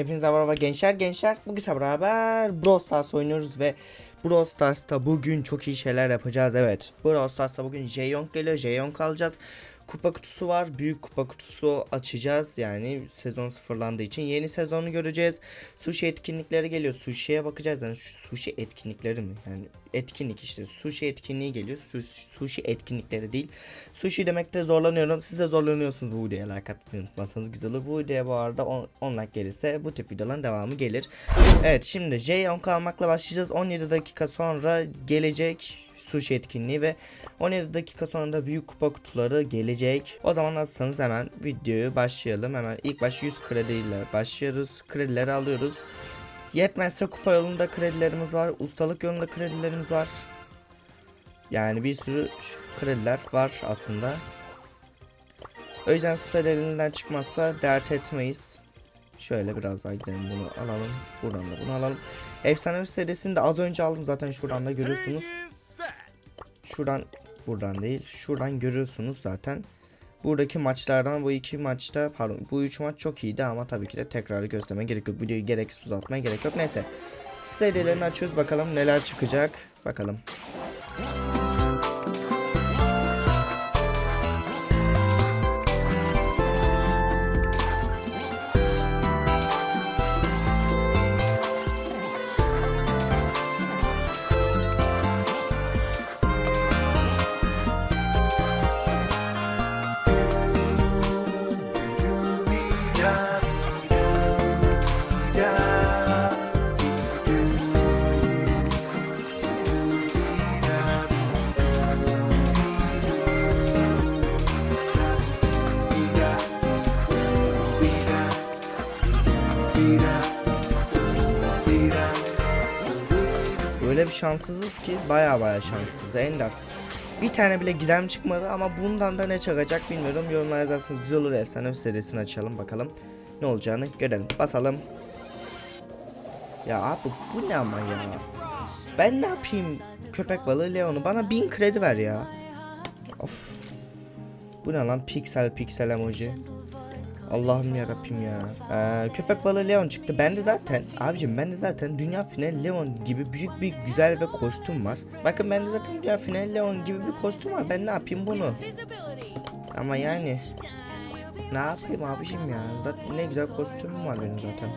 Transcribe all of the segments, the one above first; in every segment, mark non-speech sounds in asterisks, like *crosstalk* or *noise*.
Hepinize merhaba gençler gençler. Bugün sizlerle beraber Brawl Stars oynuyoruz ve Brawl Stars'ta bugün çok iyi şeyler yapacağız. Evet. Brawl Stars'ta bugün Jeyong geliyor. Jeyong alacağız. Kupa kutusu var. Büyük kupa kutusu açacağız. Yani sezon sıfırlandığı için yeni sezonu göreceğiz. Sushi etkinlikleri geliyor. Sushi'ye bakacağız. Yani sushi etkinlikleri mi? Yani etkinlik işte. Sushi etkinliği geliyor. Su- sushi etkinlikleri değil. Sushi demekte zorlanıyorum. Siz de zorlanıyorsunuz bu videoya like atmayı unutmazsanız güzel olur. Bu videoya bu arada 10 like gelirse bu tip videoların devamı gelir. Evet şimdi J10 kalmakla başlayacağız. 17 dakika sonra gelecek sushi etkinliği ve 17 dakika sonra da büyük kupa kutuları gelecek. O zaman hazırsanız hemen videoyu başlayalım. Hemen ilk baş 100 krediyle başlıyoruz. Kredileri alıyoruz. Yetmezse kupa yolunda kredilerimiz var. Ustalık yolunda kredilerimiz var. Yani bir sürü krediler var aslında. O yüzden size elinden çıkmazsa dert etmeyiz. Şöyle biraz daha gidelim bunu alalım. Buradan da bunu alalım. Efsanevi serisini de az önce aldım zaten şuradan da görüyorsunuz. Şuradan buradan değil. Şuradan görüyorsunuz zaten. Buradaki maçlardan bu iki maçta pardon bu üç maç çok iyiydi ama tabii ki de tekrarı göstermeye gerek yok. Videoyu gereksiz uzatmaya gerek yok. Neyse. Serilerini açıyoruz bakalım neler çıkacak. Bakalım. Öyle bir şanssızız ki baya baya şanssız Ender. Bir tane bile gizem çıkmadı ama bundan da ne çıkacak bilmiyorum. Yorumlara yazarsanız güzel olur. Efsane serisini açalım bakalım. Ne olacağını görelim. Basalım. Ya abi bu ne ama ya. Ben ne yapayım köpek balığı Leon'u bana 1000 kredi ver ya. Of. Bu ne lan piksel piksel emoji. Allah'ım yarabbim ya. Ee, köpek balığı Leon çıktı. Bende zaten abicim bende zaten dünya final Leon gibi büyük bir güzel ve kostüm var. Bakın bende zaten dünya final Leon gibi bir kostüm var. Ben ne yapayım bunu? Ama yani ne yapayım abicim ya? Zaten ne güzel kostümüm var benim zaten.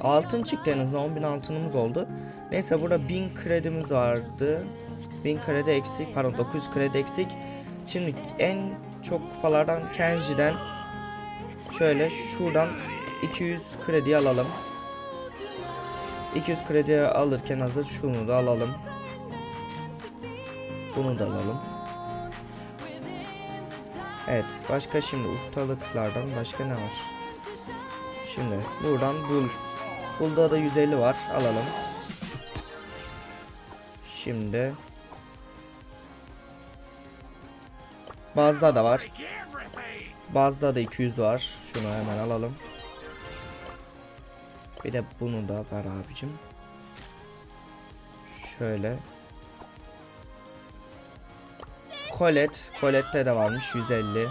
Altın çıktı en azından 10.000 altınımız oldu. Neyse burada 1000 kredimiz vardı. 1000 kredi eksik pardon 900 kredi eksik. Şimdi en çok kupalardan Kenji'den Şöyle şuradan 200 kredi alalım. 200 kredi alırken hazır şunu da alalım. Bunu da alalım. Evet başka şimdi ustalıklardan başka ne var? Şimdi buradan bul. Bulda da 150 var alalım. Şimdi Bazda da var. Bazda da 200 var. Şunu hemen alalım. Bir de bunu da ver abicim. Şöyle. Kolet. Kolet'te de varmış 150.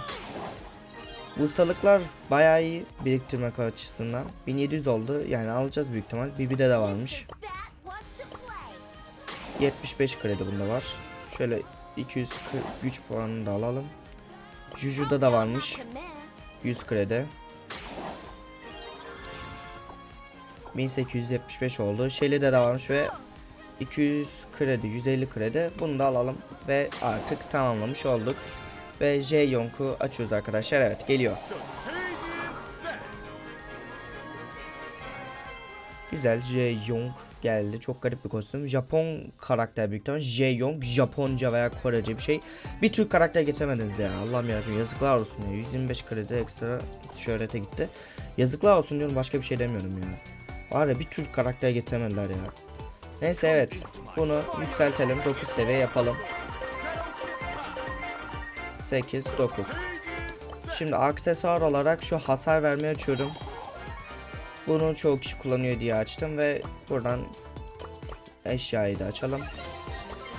Bu ustalıklar bayağı iyi biriktirmek açısından. 1700 oldu. Yani alacağız büyük ihtimal. Bibi'de de varmış. 75 kredi bunda var. Şöyle 200 güç puanını da alalım. Juju'da da varmış. 100 kredi. 1875 oldu. Shelly'de de varmış ve 200 kredi, 150 kredi. Bunu da alalım ve artık tamamlamış olduk. Ve J Yonk'u açıyoruz arkadaşlar. Evet geliyor. Güzel J Yong geldi. Çok garip bir kostüm. Japon karakter büyük ihtimalle. J Yong Japonca veya Korece bir şey. Bir Türk karakter getiremediniz ya. Allah'ım yarabbim yazıklar olsun ya. 125 kredi ekstra şöhrete gitti. Yazıklar olsun diyorum başka bir şey demiyorum ya. Var ya bir Türk karakter getiremediler ya. Neyse evet. Bunu yükseltelim. 9 seviye yapalım. 8 9. Şimdi aksesuar olarak şu hasar vermeyi açıyorum. Bunu çoğu kişi kullanıyor diye açtım ve buradan eşyayı da açalım.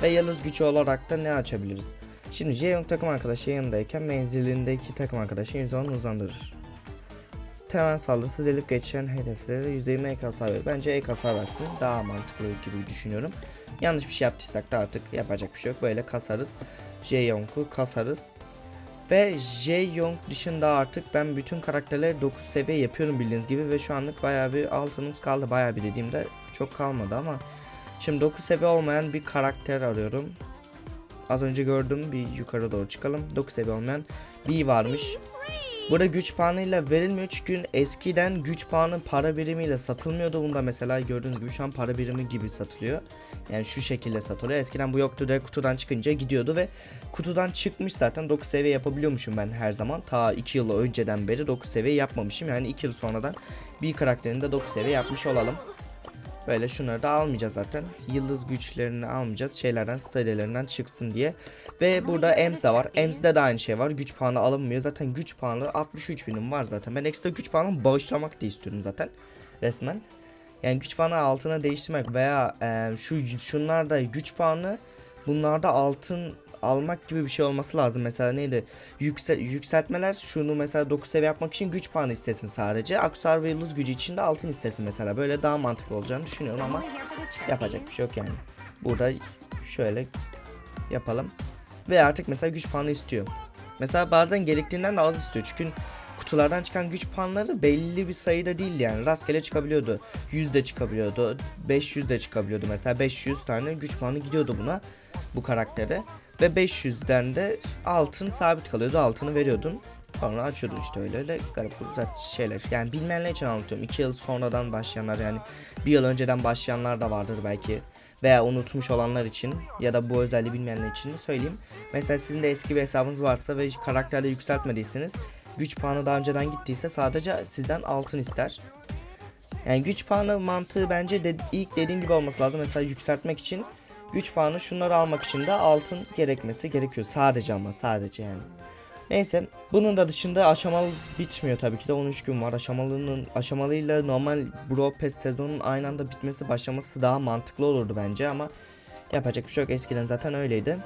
Ve yıldız gücü olarak da ne açabiliriz? Şimdi J takım arkadaşı yanındayken menzilindeki takım arkadaşı %10 hızlandırır. temel saldırısı delip geçen hedeflere %20 ek hasar verir. Bence ek hasar versin. Daha mantıklı gibi düşünüyorum. Yanlış bir şey yaptıysak da artık yapacak bir şey yok. Böyle kasarız. J-Yonk'u kasarız. Ve J-Yonk dışında artık ben bütün karakterleri 9 seviye yapıyorum bildiğiniz gibi. Ve şu anlık bayağı bir altınımız kaldı. Bayağı bir dediğimde çok kalmadı ama. Şimdi 9 seviye olmayan bir karakter arıyorum. Az önce gördüm bir yukarı doğru çıkalım. 9 seviye olmayan bir varmış. Burada güç puanıyla verilmiyor çünkü eskiden güç puanı para birimiyle satılmıyordu. Bunda mesela gördüğünüz gibi şu an para birimi gibi satılıyor. Yani şu şekilde satılıyor. Eskiden bu yoktu da kutudan çıkınca gidiyordu ve kutudan çıkmış zaten 9 seviye yapabiliyormuşum ben her zaman. Ta 2 yıl önceden beri 9 seviye yapmamışım. Yani 2 yıl sonradan bir karakterin de 9 seviye yapmış olalım. Böyle şunları da almayacağız zaten. Yıldız güçlerini almayacağız. Şeylerden, sitelerinden çıksın diye. Ve burada Ems de var. Ems'de de aynı şey var. Güç puanı alınmıyor. Zaten güç puanı 63 binim var zaten. Ben ekstra güç puanımı bağışlamak da istiyorum zaten. Resmen. Yani güç puanı altına değiştirmek veya e, şu şunlar da güç puanı bunlarda altın almak gibi bir şey olması lazım. Mesela neydi? Yüksel, yükseltmeler şunu mesela 9 seviye yapmak için güç puanı istesin sadece. Aksar ve yıldız gücü için de altın istesin mesela. Böyle daha mantıklı olacağını düşünüyorum ama yapacak bir şey yok yani. Burada şöyle yapalım. Ve artık mesela güç puanı istiyor. Mesela bazen gerektiğinden de az istiyor. Çünkü kutulardan çıkan güç puanları belli bir sayıda değil yani. Rastgele çıkabiliyordu. 100 de çıkabiliyordu. 500 de çıkabiliyordu. Mesela 500 tane güç puanı gidiyordu buna. Bu karaktere. Ve 500'den de altın sabit kalıyordu. Altını veriyordun. Sonra açıyordun işte öyle öyle garip uzat şeyler. Yani bilmeyenler için anlatıyorum. 2 yıl sonradan başlayanlar yani bir yıl önceden başlayanlar da vardır belki veya unutmuş olanlar için ya da bu özelliği bilmeyenler için söyleyeyim. Mesela sizin de eski bir hesabınız varsa ve karakterde yükseltmediyseniz güç puanı daha önceden gittiyse sadece sizden altın ister. Yani güç puanı mantığı bence de ilk dediğim gibi olması lazım. Mesela yükseltmek için güç puanı şunları almak için de altın gerekmesi gerekiyor. Sadece ama sadece yani. Neyse bunun da dışında aşamalı bitmiyor tabii ki de 13 gün var. Aşamalının aşamalıyla normal Bro Pass sezonun aynı anda bitmesi başlaması daha mantıklı olurdu bence ama yapacak bir şey yok. Eskiden zaten öyleydi.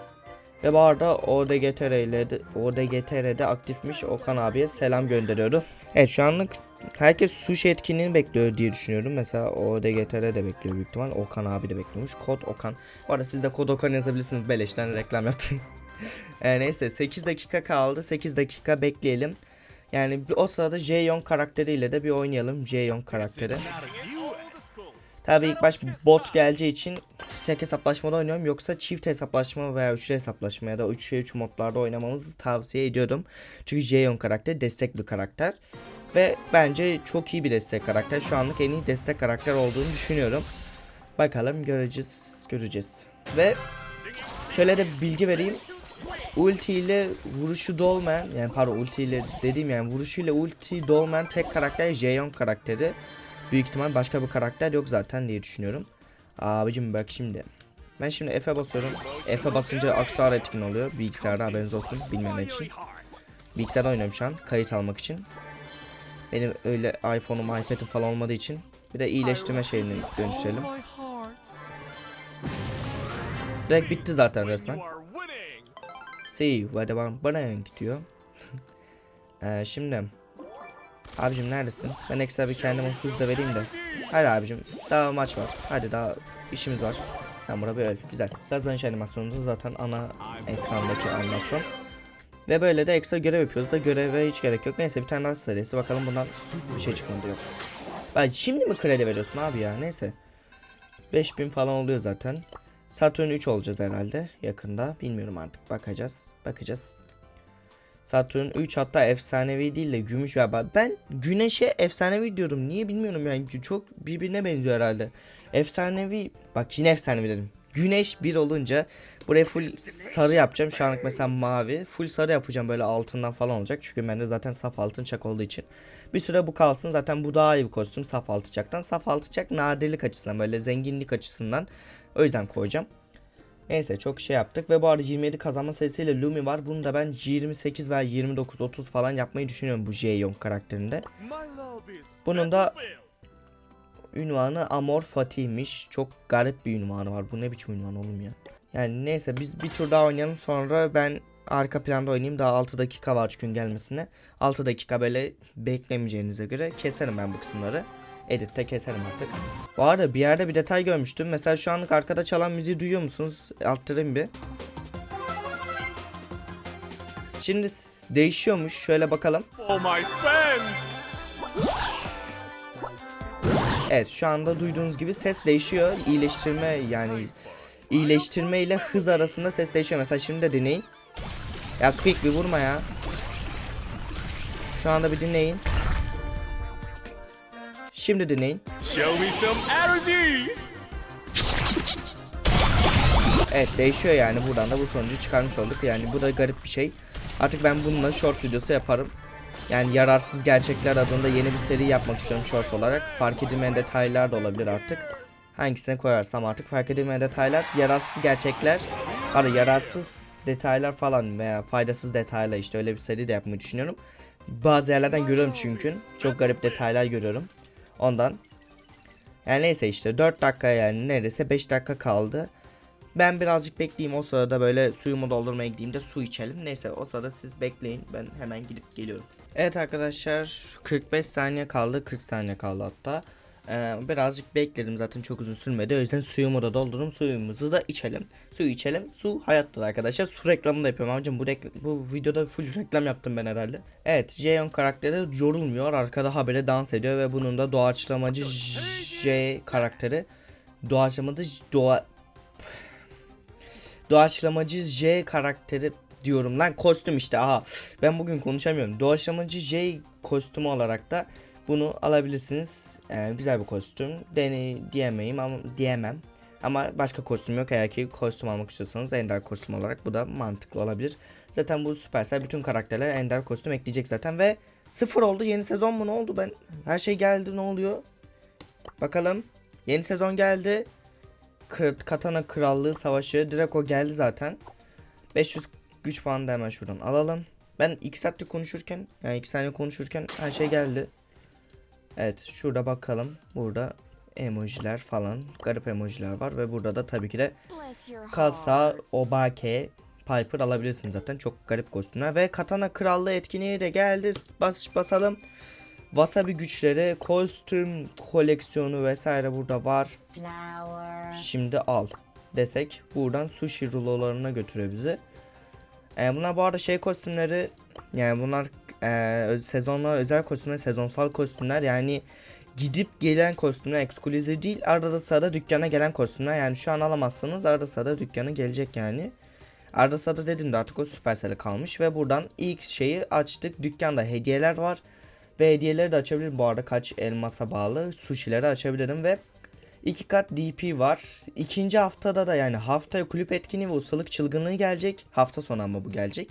Ve bu arada ODGTR'de ODGTR'de aktifmiş Okan abiye selam gönderiyordu. Evet şu anlık herkes sushi etkinliğini bekliyor diye düşünüyorum. Mesela ODGTR de bekliyor büyük ihtimal. Okan abi de bekliyormuş. Kod Okan. Bu arada siz de kod Okan yazabilirsiniz. Beleşten reklam yaptım. *laughs* e, neyse 8 dakika kaldı. 8 dakika bekleyelim. Yani o sırada Jaeyoung karakteriyle de bir oynayalım. Jaeyoung karakteri. Tabii ilk baş bot geleceği için tek hesaplaşmada oynuyorum. Yoksa çift hesaplaşma veya üçlü hesaplaşma ya da 3'e 3 modlarda oynamamızı tavsiye ediyorum. Çünkü Jaeyoung karakteri destek bir karakter. Ve bence çok iyi bir destek karakter. Şu anlık en iyi destek karakter olduğunu düşünüyorum. Bakalım göreceğiz. Göreceğiz. Ve şöyle de bilgi vereyim. Ulti ile vuruşu dolmayan yani pardon ulti ile dediğim yani vuruşu ile ulti dolmayan tek karakter Jaeyoung karakteri. Büyük ihtimal başka bir karakter yok zaten diye düşünüyorum. Abicim bak şimdi. Ben şimdi F'e basıyorum. F'e basınca aksesuar etkin oluyor. Bilgisayarda haberiniz olsun bilmeyenler için. Bilgisayarda oynuyorum şu an kayıt almak için. Benim öyle iPhone'um iPad'im falan olmadığı için. Bir de iyileştirme şeyini dönüştürelim. Direkt bitti zaten resmen. See what the bank diyor. *laughs* ee, şimdi Abicim neredesin? Ben ekstra bir kendime hız da vereyim de. Hadi abicim daha maç var. Hadi daha işimiz var. Sen burada bir öl. Güzel. Kazanış animasyonumuz zaten ana ekrandaki animasyon. Ve böyle de ekstra görev yapıyoruz da göreve hiç gerek yok. Neyse bir tane daha serisi bakalım bundan bir şey çıkmadı yok. Ben şimdi mi kredi veriyorsun abi ya neyse. 5000 falan oluyor zaten. Saturn 3 olacağız herhalde yakında. Bilmiyorum artık bakacağız. Bakacağız. Saturn 3 hatta efsanevi değil de gümüş veya ben güneşe efsanevi diyorum. Niye bilmiyorum yani çok birbirine benziyor herhalde. Efsanevi bak yine efsanevi dedim. Güneş bir olunca buraya full sarı yapacağım. Şu anlık mesela mavi. Full sarı yapacağım böyle altından falan olacak. Çünkü bende zaten saf altın çak olduğu için. Bir süre bu kalsın. Zaten bu daha iyi bir kostüm saf altı çaktan. Saf altı çak nadirlik açısından böyle zenginlik açısından. O yüzden koyacağım. Neyse çok şey yaptık ve bu arada 27 kazanma sayısıyla Lumi var. Bunu da ben 28 veya 29 30 falan yapmayı düşünüyorum bu Jaeyoung karakterinde. Bunun da ünvanı Amor Fatih'miş. Çok garip bir ünvanı var. Bu ne biçim ünvan oğlum ya. Yani neyse biz bir tur daha oynayalım sonra ben arka planda oynayayım. Daha 6 dakika var çünkü gelmesine. 6 dakika böyle beklemeyeceğinize göre keserim ben bu kısımları. Editte keserim artık. Bu arada bir yerde bir detay görmüştüm. Mesela şu anlık arkada çalan müziği duyuyor musunuz? Arttırayım bir. Şimdi değişiyormuş. Şöyle bakalım. For my friends! Evet şu anda duyduğunuz gibi ses değişiyor. İyileştirme yani iyileştirme ile hız arasında ses değişiyor. Mesela şimdi de dinleyin. Ya Squeak bir vurma ya. Şu anda bir dinleyin. Şimdi dinleyin. Show me some energy! Evet değişiyor yani buradan da bu sonucu çıkarmış olduk. Yani bu da garip bir şey. Artık ben bununla shorts videosu yaparım. Yani yararsız gerçekler adında yeni bir seri yapmak istiyorum shorts olarak. Fark edilmeyen detaylar da olabilir artık. Hangisine koyarsam artık fark edilmeyen detaylar, yararsız gerçekler, hani yararsız detaylar falan veya faydasız detaylar işte öyle bir seri de yapmayı düşünüyorum. Bazı yerlerden görüyorum çünkü. Çok garip detaylar görüyorum. Ondan. Yani neyse işte 4 dakika yani neredeyse 5 dakika kaldı. Ben birazcık bekleyeyim o sırada böyle suyumu doldurmaya gideyim de su içelim. Neyse o sırada siz bekleyin ben hemen gidip geliyorum. Evet arkadaşlar 45 saniye kaldı 40 saniye kaldı hatta. Ee, birazcık bekledim zaten çok uzun sürmedi. O yüzden suyumu da doldururum suyumuzu da içelim. Su içelim. Su hayattır arkadaşlar. Su reklamını da yapıyorum amcam. Bu, bu videoda full reklam yaptım ben herhalde. Evet Jeon karakteri yorulmuyor. Arkada habere dans ediyor ve bunun da doğaçlamacı J karakteri doğaçlamacı doğa Doğaçlamacı J karakteri diyorum lan kostüm işte aha. Ben bugün konuşamıyorum. Doğaçlamacı J kostümü olarak da bunu alabilirsiniz. Ee, güzel bir kostüm. Dene diyemeyim ama diyemem. Ama başka kostüm yok. Eğer ki kostüm almak istiyorsanız ender kostüm olarak bu da mantıklı olabilir. Zaten bu Supercell bütün karakterler ender kostüm ekleyecek zaten ve sıfır oldu. Yeni sezon mu ne oldu? Ben her şey geldi. Ne oluyor? Bakalım. Yeni sezon geldi. Katana Krallığı Savaşı. Draco geldi zaten. 500 güç puanı da hemen şuradan alalım. Ben 2 saattir konuşurken yani 2 saniye konuşurken her şey geldi. Evet şurada bakalım. Burada emojiler falan garip emojiler var ve burada da tabii ki de Kasa, Obake, Piper alabilirsiniz zaten. Çok garip kostümler ve Katana Krallığı etkinliği de geldi. Bas basalım. Wasabi güçleri, kostüm koleksiyonu vesaire burada var. Flower. Şimdi al desek buradan sushi rulolarına götürüyor bizi. Ee, bunlar bu arada şey kostümleri yani bunlar e, sezonla özel kostümler, sezonsal kostümler yani gidip gelen kostümler ekskluziv değil arada sırada dükkana gelen kostümler yani şu an alamazsanız arada sırada dükkana gelecek yani. Arada sırada dediğimde artık o Supercell'e kalmış ve buradan ilk şeyi açtık. Dükkanda hediyeler var. Ve hediyeleri de açabilirim bu arada kaç elmasa bağlı sushi'leri açabilirim ve iki kat DP var. İkinci haftada da yani haftaya kulüp etkinliği ve ustalık çılgınlığı gelecek. Hafta sonu ama bu gelecek.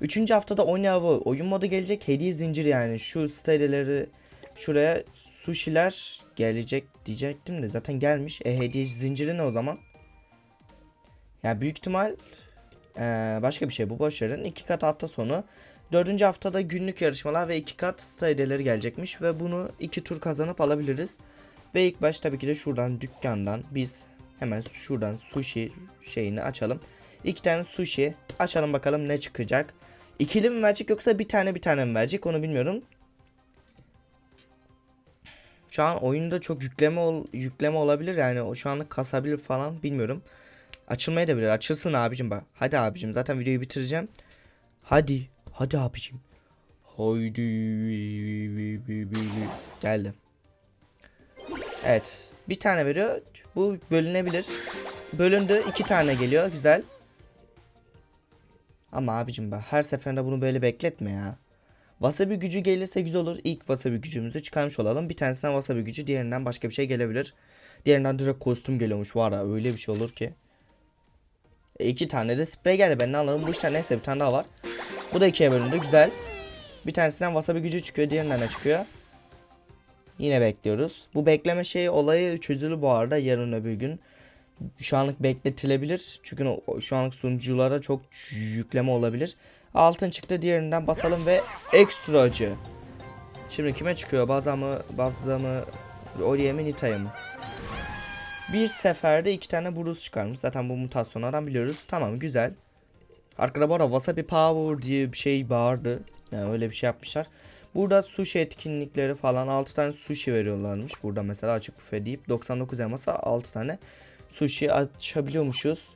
Üçüncü haftada oyun avı oyun modu gelecek. Hediye zinciri yani şu siteleri şuraya sushi'ler gelecek diyecektim de zaten gelmiş. E hediye zinciri ne o zaman? Ya büyük ihtimal eee, başka bir şey bu boş verin. İki kat hafta sonu. Dördüncü haftada günlük yarışmalar ve iki kat site hediyeleri gelecekmiş ve bunu iki tur kazanıp alabiliriz. Ve ilk baş tabii ki de şuradan dükkandan biz hemen şuradan sushi şeyini açalım. İki tane sushi açalım bakalım ne çıkacak. İkili mi verecek yoksa bir tane bir tane mi verecek onu bilmiyorum. Şu an oyunda çok yükleme ol, yükleme olabilir yani o şu anlık kasabilir falan bilmiyorum. Açılmaya da bilir. Açılsın abicim bak. Hadi abicim zaten videoyu bitireceğim. Hadi. Hadi abicim. Haydi. Geldi. Evet. Bir tane veriyor. Bu bölünebilir. Bölündü. iki tane geliyor. Güzel. Ama abicim bak her seferinde bunu böyle bekletme ya. Wasabi gücü gelirse güzel olur. İlk wasabi gücümüzü çıkarmış olalım. Bir tanesinden wasabi gücü, diğerinden başka bir şey gelebilir. Diğerinden direkt kostüm geliyormuş var ya öyle bir şey olur ki. E, iki tane de sprey geldi. Ben ne anladım bu işten neyse bir tane daha var. Bu da ikiye bölündü. Güzel. Bir tanesinden wasabi gücü çıkıyor. Diğerinden ne çıkıyor? Yine bekliyoruz. Bu bekleme şeyi olayı çözülür bu arada yarın öbür gün. Şu anlık bekletilebilir. Çünkü şu anlık sunuculara çok yükleme olabilir. Altın çıktı diğerinden basalım ve ekstra acı. Şimdi kime çıkıyor? Baza mı? Bazza mı? Oriye mi? Nita'ya mı? Bir seferde iki tane Bruce çıkarmış. Zaten bu mutasyonlardan biliyoruz. Tamam güzel. Arkada bu arada Wasabi Power diye bir şey bağırdı. Yani öyle bir şey yapmışlar. Burada sushi etkinlikleri falan 6 tane sushi veriyorlarmış. Burada mesela açık büfe deyip 99 elmasa 6 tane sushi açabiliyormuşuz.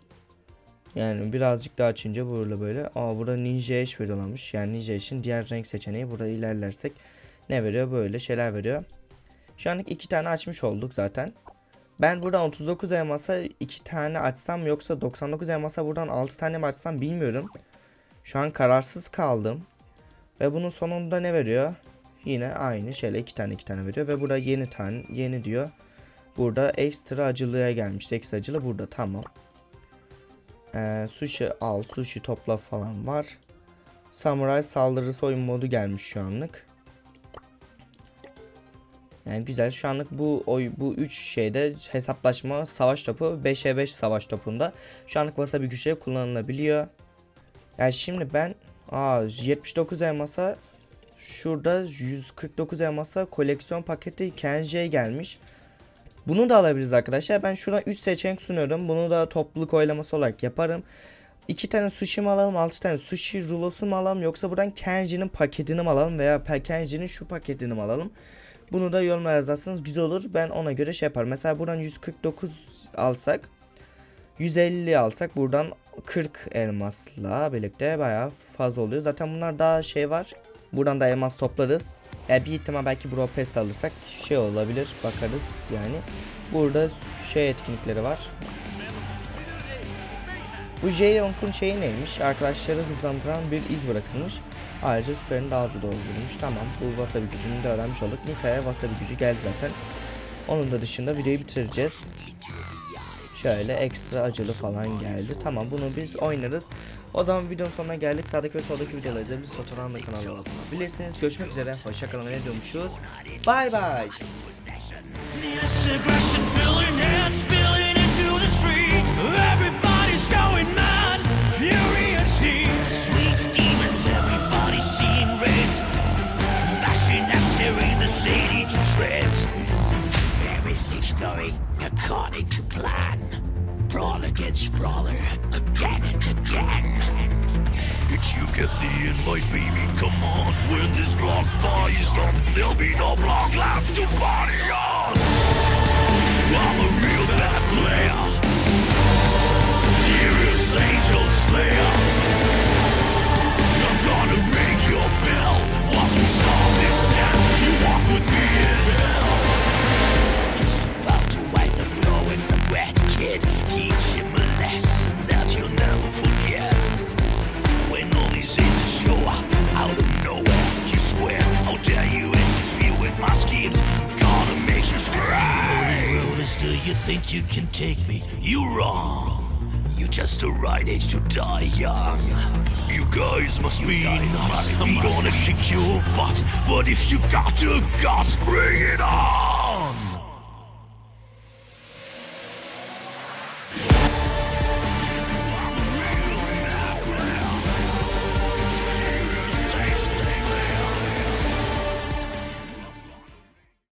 Yani birazcık daha açınca burada böyle. Aa burada Ninja Ash veriyorlarmış. Yani Ninja Ash'in diğer renk seçeneği. Burada ilerlersek ne veriyor? Böyle şeyler veriyor. Şu anlık iki tane açmış olduk zaten. Ben buradan 39 elmasa 2 tane açsam yoksa 99 elmasa buradan 6 tane mi açsam bilmiyorum. Şu an kararsız kaldım. Ve bunun sonunda ne veriyor? Yine aynı şeyle 2 tane 2 tane veriyor ve burada yeni tane yeni diyor. Burada ekstra acılığa gelmişti. Ekstra acılı burada tamam. Ee, sushi al, sushi topla falan var. Samuray saldırısı oyun modu gelmiş şu anlık. Yani güzel. Şu anlık bu oy bu 3 şeyde hesaplaşma savaş topu 5'e 5 savaş topunda. Şu anlık wasabi güçleri kullanılabiliyor. Yani şimdi ben aa 79 elmasa şurada 149 elmasa koleksiyon paketi Kenji'ye gelmiş. Bunu da alabiliriz arkadaşlar. Ben şuna 3 seçenek sunuyorum. Bunu da topluluk oylaması olarak yaparım. 2 tane sushi mi alalım, 6 tane sushi rulosu mu alalım yoksa buradan Kenji'nin paketini mi alalım veya Kenji'nin şu paketini mi alalım? Bunu da yorumlara yazarsanız güzel olur. Ben ona göre şey yaparım. Mesela buradan 149 alsak 150 alsak buradan 40 elmasla birlikte bayağı fazla oluyor. Zaten bunlar daha şey var. Buradan da elmas toplarız. Yani bir ihtimal belki Bro Pest alırsak şey olabilir. Bakarız yani. Burada şey etkinlikleri var. Bu J-Yonk'un şeyi neymiş? Arkadaşları hızlandıran bir iz bırakılmış. Ayrıca süperin daha hızlı doldurulmuş. Tamam bu wasabi gücünü de öğrenmiş olduk. Nita'ya wasabi gücü geldi zaten. Onun da dışında videoyu bitireceğiz. Şöyle ekstra acılı falan geldi. Tamam bunu biz oynarız. O zaman videonun sonuna geldik. Sağdaki ve soldaki videoları izleyebilirsiniz. Fotoğrafını da kanala abone olabilirsiniz. Görüşmek üzere. Hoşçakalın ne diyormuşuz? Bay bay. Everybody's to shreds. Everything's going according to plan. Brawl against brawler, again and again. Did you get the invite, baby? Come on, when this block party's done, there'll be no block left to party on. I'm a real bad player, serious angel slayer. I'm gonna ring your bell once we start this dance. You walk with me in Teach him a lesson that you'll never forget. When all these angels show up out of nowhere, you swear, how dare you interfere with my schemes? Gonna make you scream. Rulers, do you think you can take me? You wrong. You're just the right age to die young. You guys must be nuts. I'm gonna kick your butt. But if you got the guts, bring it on.